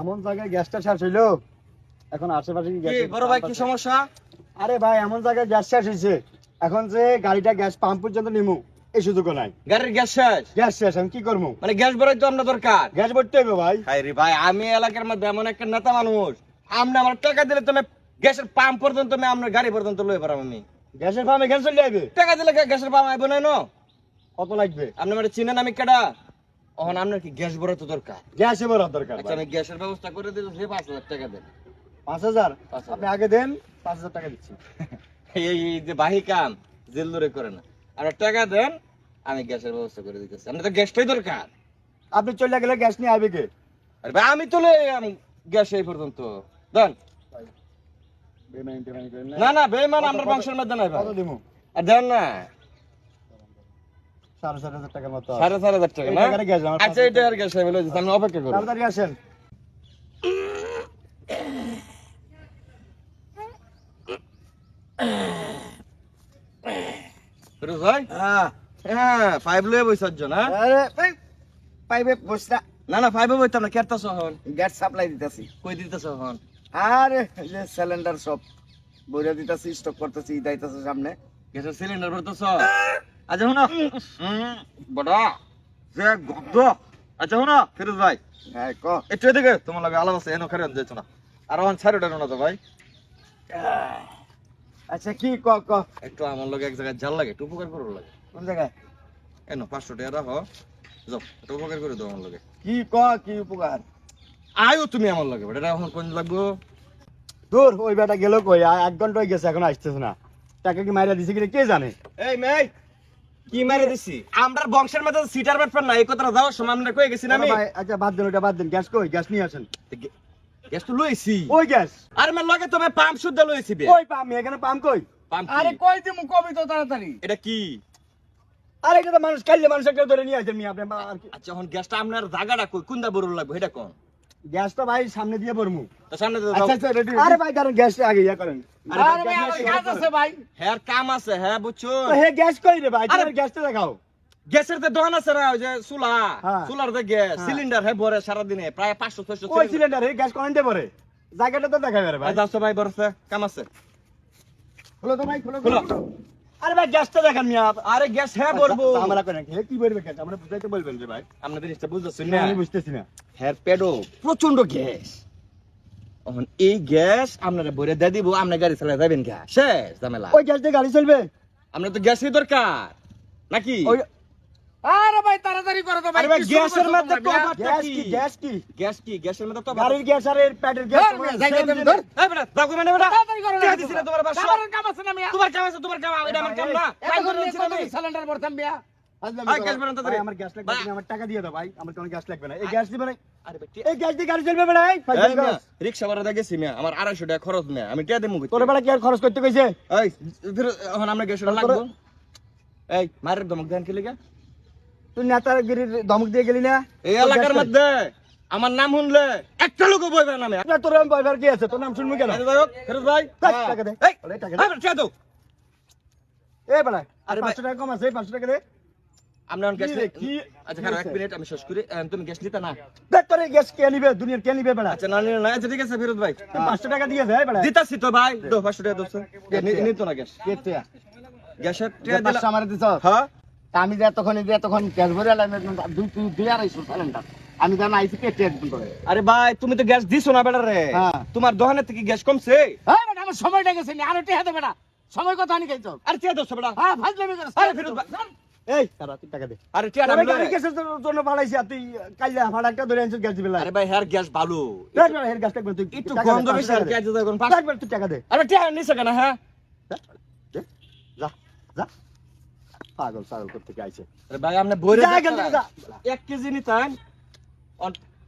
এমন জায়গায় গ্যাসটা শেষ হইল। এখন আশেপাশে কি গ্যাসের বড় ভাই কি সমস্যা? আরে ভাই এমন জায়গায় গ্যাস শেষ হয়েছে এখন যে গাড়িটা গ্যাস পাম্প পর্যন্ত নিমু এই সুযোগও নাই। গাড়ির গ্যাস শেষ? গ্যাস শেষ আমি কি করব মানে গ্যাস ভরাই তো আমরা দরকার। গ্যাস ভরতে হবে ভাই। হাই রে ভাই আমি এলাকার মধ্যে এমন একটা নেতা মানুষ। আপনি আমার টাকা দিলে তুমি গ্যাসের পাম্প পর্যন্ত আমি আপনার গাড়ি পর্যন্ত লয়ে পারাম আমি। গ্যাসের পাম্প এখানে চলে যাবে টাকা দিলে গ্যাসের পাম্প আইব না ন কত লাগবে? আপনি মানে চিনেন আমি কেডা? এখন আপনার কি গ্যাস ভরা তো দরকার? গ্যাসে ভরার দরকার আচ্ছা আমি গ্যাসের ব্যবস্থা করে সে পাঁচ লাখ টাকা দেন। পাঁচ হাজার? আপনি আগে দেন পাঁচ হাজার টাকা দিচ্ছি। এই যে বাহি কাম জেল ধরে করে না। আপনার টাকা দেন আমি গ্যাসের ব্যবস্থা করে দিতেছি। আপনার তো গ্যাসটাই দরকার। আপনি চলে গেলে গ্যাস নিয়ে আসবে কে? আরে ভাই আমি তো আমি গ্যাস এই পর্যন্ত। দেন না। না বেমান কত- বংশের মধ্যে নাই ভাই। আর দেন না। সাড়ে চার হাজার টাকার মতো সাড়ে চার হাজার টাকা না? টাকার গ্যাস আমার আচ্ছা এটা আর গ্যাস আমি লই দিচ্ছি, অপেক্ষা করি। তাড়াতাড়ি আসেন। ফিরোজ ভাই? হ্যাঁ। ফাইভ লয়ে বইছার জন্য আরে এই, পাইবে না না ফাইভে বইতাম না গ্যাস সাপ্লাই দিতেছি। কই দিতেছ হন আর যে সিলিন্ডার সব বইরা দিতেছি স্টক করতেছি দাইতেছে সামনে। গ্যাসের সিলিন্ডার ভরতেছ? আচ্ছা শুনো। বড়া যে গদ্ধ আচ্ছা শুনো ফিরোজ ভাই। হ্যাঁ ক। একটু এদিকে তোমার লাগে আলাদা আছে এনো খারে যাইছো না। আর আমার ছাড়ে ওটা না তো ভাই আচ্ছা কি ক ক? একটু আমার লগে এক জায়গায় জাল লাগে একটু উপকার করো লাগে। কোন জায়গায়? এনো পাঁচশো টাকা রাখো। যাও একটু উপকার করে দাও আমার লগে। কি ক কি উপকার? আয়ো তুমি আমার লগে এটা এখন কোন লাগবো? দূর ওই বেটা গেল কই? এক ঘণ্টা হয়ে গেছে এখন আসতেছে না। তাকে কি মাইরা দিছে কিনা কে জানে? এই মেই কি মেরে দিছি? আমরার বংশের মধ্যে সিটার ব্যাপার না এই কথাটা সময় আমরা কয়ে গেছি না আমি। আচ্ছা বাদ দেন ওটা বাদ দেন। গ্যাস কই? গ্যাস নিয়ে আসেন। গ্যাস তো লইছি। ওই গ্যাস। আরে লগে তুমি পাম্প শুদ্ধ লইছি বে। ওই পাম এখানে পাম কই? পাম্প আরে কই দিমু কবি তো তাড়াতাড়ি। এটা কি? আরে এটা তো মানুষ কাইলে মানুষ একটা ধরে নিয়ে আসেন মি আপনি আচ্ছা এখন গ্যাসটা আপনার জায়গাটা কই? কোনটা বড় লাগবে এটা কোন? গ্যাস তো ভাই সামনে দিয়ে পড়মু তো সামনে তো আচ্ছা আচ্ছা রেডি আরে ভাই কারণ গ্যাস আগে ইয়া করেন। আরে ভাই, গ্যাস আছে ভাই। হ্যাঁ কাম আছে হ্যাঁ বুঝছ? তো হে গ্যাস কই রে ভাই? আরে- গ্যাসটা দেখাও। গ্যাসের যে দোকান আছে না ওই যে চুলা হ্যাঁ। চুলার যে গ্যাস হ্যাঁ। সিলিন্ডার হ্যাঁ ভরে সারাদিনে প্রায় পাঁচশো ছয়শো ওই সিলিন্ডার। হে গ্যাস কোন দিয়ে পড়ে জায়গাটা তো দেখাবে রে ভাই। যাচ্ছ ভাই বরছে কাম আছে। খুলো তো ভাই খুলো খুলো। খুলো। আরে ভাই গ্যাসটা দেখেন মিয়া। আরে গ্যাস হ্যাঁ বলব। আমরা করেন। হে কি বলবে গ্যাস আমরা বুঝাইতে বলবেন রে ভাই। আপনাদের বুঝতেছেন না না? আমি বুঝতেছি না। হ্যাঁ পেডো প্রচণ্ড গ্যাস এখন এই গ্যাস আপনারা ভরে দিয়ে দিব আপনার গাড়ি চালা যাবেন গ্যাস শেষ ঝামেলা। ওই গ্যাস দিয়ে গাড়ি চলবে। আপনার তো গ্যাসই দরকার। নাকি? ওই আরে ভাই তাড়াতাড়ি করো তো ভাই গ্যাসের মধ্যে তোমরা, তো আবার- গ্যাস কি? গ্যাস কি? গ্যাস কি? গ্যাসের মধ্যে তো গাড়ির গ্যাস আর এর প্যাডের গ্যাস ধর। এই বেটা দাও মানে বেটা। তাড়াতাড়ি করো কে দিছিল তোমার। বাসা? আমার কাম আছে না মিয়া। তোমার কাম আছে তোমার কাম এটা আমার কাম না। এতক্ষণ করে নিয়ে তুমি। আমি। সিলিন্ডার ভরতাম মিয়া? আমার গ্যাস লাগবে। আমার টাকা দিয়ে দাও ভাই। আমার কোনো গ্যাস লাগবে না। এই গ্যাস দিবে না এই গ্যাস দিয়ে গাড়ি চলবে করো। রিক্সা ভাড়া গেছি মিয়া। আমার আড়াইশো টাকা খরচ মিয়া। আমি টিয়া দেবো তোর বেলা কি আর খরচ করতে কইছে? এই এখন আমরা গ্যাস তাহলে লাগবো। তোরা- এই মারের ধমক দেন কি লিগা? তুই নেতাগিরির ধমক দিয়ে গেলি না? এই এলাকার মধ্যে আমার নাম শুনলে একটা লোক বইবে না আমি। তোর আমি বয়বার কি আছে? তোর নাম শুনবি কেন? ফেরত ভাই হ্যাঁ। টাকা দে। টাকা দে। এ বেড়া আরে পাঁচশো টাকা কম আছে পাঁচশো টাকা দে। গ্যাস কি আচ্ছা এক? মিনিট আমি শেষ করি। তুমি গ্যাস নিতে না। দেখ তোর গ্যাস কে নিবে দুনিয়ার কে নিবে বেড়া আচ্ছা না নিলে না আচ্ছা ঠিক আছে ফেরত ভাই। পাঁচশো টাকা দিয়ে দে বেড়া দিতাছি তো ভাই। দো পাঁচশো টাকা দোস্ত নিত না গ্যাস? গ্যাসের যে টিয়া আমার দিছ? হ্যাঁ। আমি যে এতক্ষণ যে এতক্ষণ গ্যাস ভরে আলাম দুই তুই দুই আড়াইশো সিলিন্ডার আমি জানা আইসি পেটে একদম করে আরে ভাই তুমি তো গ্যাস দিছো না বেটা রে হ্যাঁ। তোমার দোকানের থেকে গ্যাস কমছে? হ্যাঁ বেটা আমার সময়টা গেছে নি আরও টেহাতে বেটা। সময় কথা আনি খাইছ? আরে টিয়া দোস্ত বেটা। হ্যাঁ ফাজলামি করে আরে ভাই এই তারা তুই টাকা দে। আরে টিয়া আমি গাড়ি গ্যাসের জন্য ভাড়াইছি আর তুই কাইলে ভাড়া একটা ধরে আনছিস গ্যাস দিবে আরে ভাই হ্যার গ্যাস ভালো। দেখ বেড়া এর গ্যাস লাগবে তুই একটু গন্ধ বেশি আর। গ্যাস দিতে কোন তুই টাকা দে। আরে টিয়া নিছে কেন হ্যাঁ? যা যা। পাগল পাগল করতে আইছে। আরে ভাই আপনি বইরে এক কেজি নিতেন।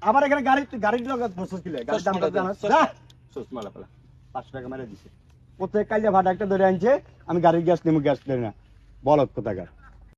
আমার এখানে গাড়ি গাড়ির লোক বসে ছিল। গাড়ির দাম জানাস চশমা। পালা। পাঁচশো টাকা মেরে দিছে। প্রত্যেক কাইলে ভাড়া একটা ধরে আনছে। আমি গাড়ির গ্যাস নেব গ্যাস দেই না। বলত কোথাকার?